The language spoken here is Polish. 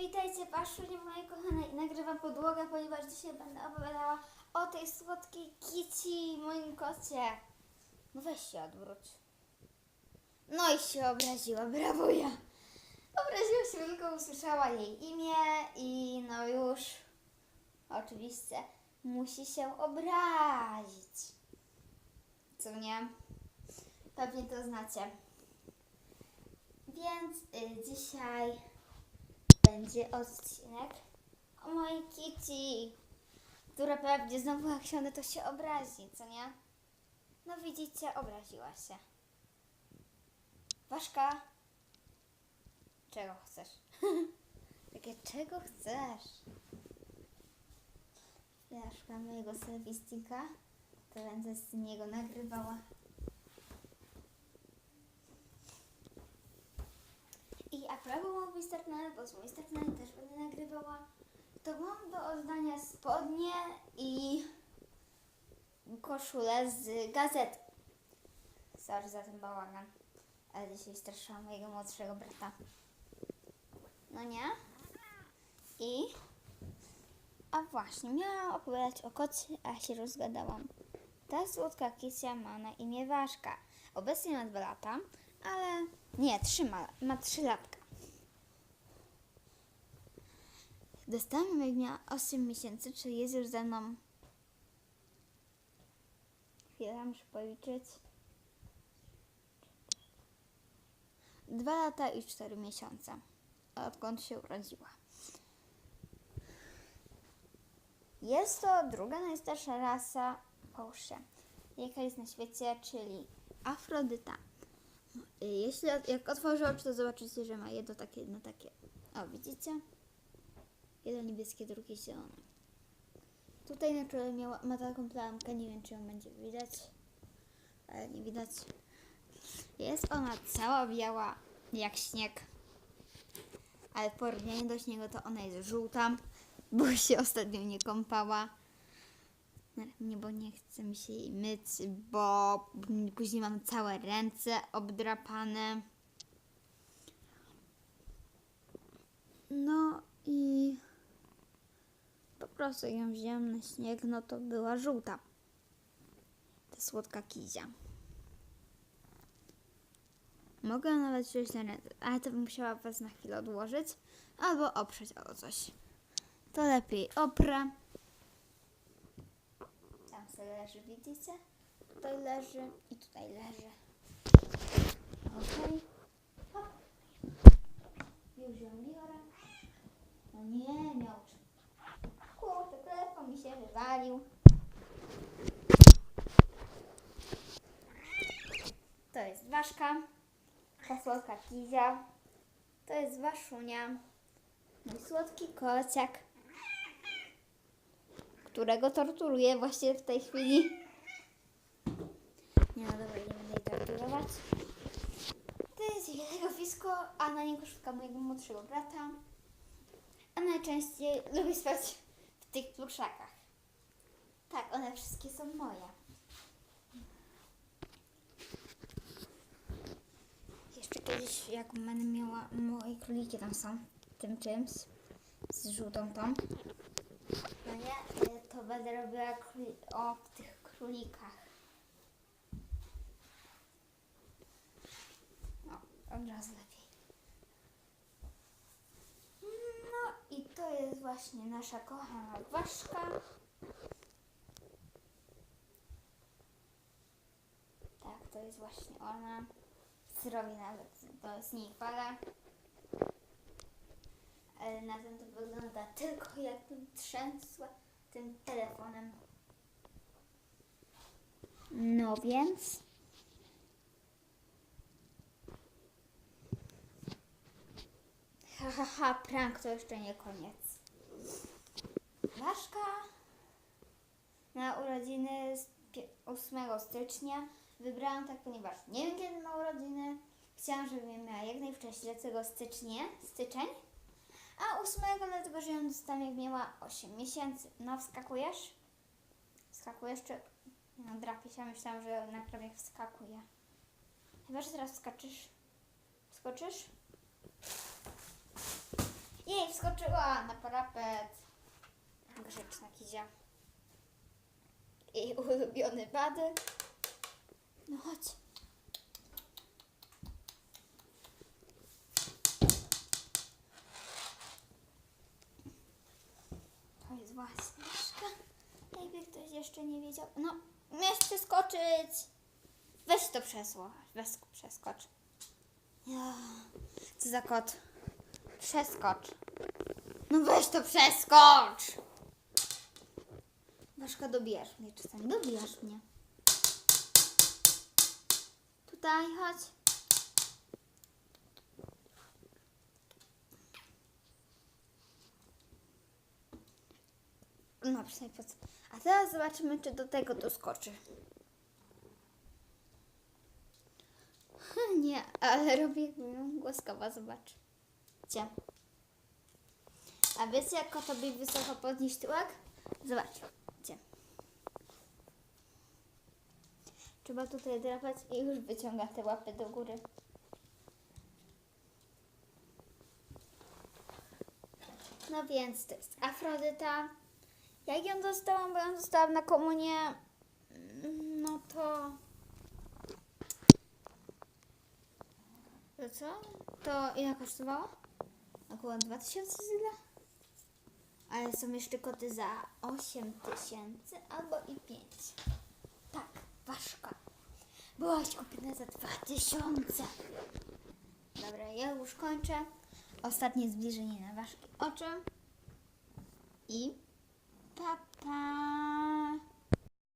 witajcie Paszunie moje kochane i nagrywam podłogę, ponieważ dzisiaj będę opowiadała o tej słodkiej kici, moim kocie. No weź się odwróć. No i się obraziła, brawo ja. Obraziła się, tylko usłyszała jej imię i no już oczywiście musi się obrazić. Co nie? Pewnie to znacie. Więc y, dzisiaj będzie odcinek o mojej Kitty, która pewnie znowu jak siądę, to się obrazi, co nie? No widzicie, obraziła się. Ważka, czego chcesz? Takie, czego chcesz? Ja szukam mojego selfie-sticka, to będę z niego nagrywała. I a propos mój startnet, bo z startnet też będę nagrywała, to mam do oddania spodnie i koszulę z gazety. Sorry za ten bałagan, ale dzisiaj straszyłam mojego młodszego brata. No nie? I... A właśnie, miałam opowiadać o kocie, a się rozgadałam. Ta słodka kisia ma na imię Ważka. Obecnie ma dwa lata, ale nie, trzy ma, ma trzy latka. Dostałam jak miała 8 miesięcy, czyli jest już ze mną. Chwilę, muszę policzyć. Dwa lata i cztery miesiące, odkąd się urodziła. Jest to druga najstarsza rasa Porsche, jaka jest na świecie, czyli Afrodyta. Jeśli jak otworzę oczy, to zobaczycie, że ma jedno takie, jedno takie. O, widzicie? Jedno niebieskie, drugie zielone. Tutaj na czole miała, ma taką plamkę, nie wiem czy ją będzie widać, ale nie widać. Jest ona cała biała jak śnieg, ale w porównaniu do śniegu to ona jest żółta, bo się ostatnio nie kąpała. Nie, bo nie chce mi się jej myć, bo później mam całe ręce obdrapane. No i po prostu ją wziąłem na śnieg, no to była żółta. Ta słodka kizia. Mogę nawet wziąć na ręce, ale to bym musiała was na chwilę odłożyć albo oprzeć o coś. To lepiej oprę. Tam sobie leży, widzicie? Tutaj leży i tutaj leży. Okej. Hop. Już ją biorę. No nie, miał. Się wywalił. To jest Waszka. Ta słodka Kizia. To jest Waszunia. Mój słodki kociak którego torturuję właśnie w tej chwili. Nie no dobra, nie będę jej torturować. To jest jej legowisko, a na niego szuka mojego młodszego brata. A najczęściej lubi spać w tych pluszakach. Tak, one wszystkie są moje. Jeszcze kiedyś, jak będę miała moje króliki tam są, tym czymś, z żółtą tą. No nie, y, to będę robiła o tych królikach. No, od razu lepiej. No i to jest właśnie nasza kochana Waszka. To jest właśnie ona. Zrobi nawet do z niej. Ale na tym to wygląda tylko jakbym trzęsła tym telefonem. No więc. Ha, ha, ha, prank to jeszcze nie koniec. Blaszka na urodziny z pie- 8 stycznia wybrałam tak, ponieważ nie wiem kiedy ma urodziny. Chciałam, żeby miała jak najwcześniej, dlatego stycznie, styczeń. A ósmego, dlatego że ją dostałam jak miała 8 miesięcy. No, wskakujesz? Wskakujesz czy... No, drapie się, myślałam, że naprawdę jak wskakuje. Chyba, że teraz wskoczysz. Wskoczysz? Jej, wskoczyła na parapet. Grzeczna Kizia. Jej ulubiony bady. No chodź. To jest właśnie myszka. Jakby ktoś wiedział. No, miałeś przeskoczyć. Weź to przesło. Weź przeskocz. Ja. Co za kot? Przeskocz. No weź to przeskocz! Waszka, dobijasz mnie czasami. Dobijasz mnie. Tutaj, chodź. No, przynajmniej po co. A teraz zobaczymy, czy do tego doskoczy. Nie, ale robię ją głaskawa, zobacz. Gdzie? A wiecie, jak kotowi wysoko podnieść tyłek? Zobacz. Gdzie? Trzeba tutaj drapać i już wyciąga te łapy do góry. No więc to jest Afrodyta. Jak ją dostałam, bo ją dostałam na komunię, mm, no to... To co? To ile kosztowało? Około 2000 zł? Ale są jeszcze koty za 8 tysięcy albo i 5. Tak, ważka. Byłaś kupiona za 2000. Dobra, ja już kończę. Ostatnie zbliżenie na ważki oczy. I パパ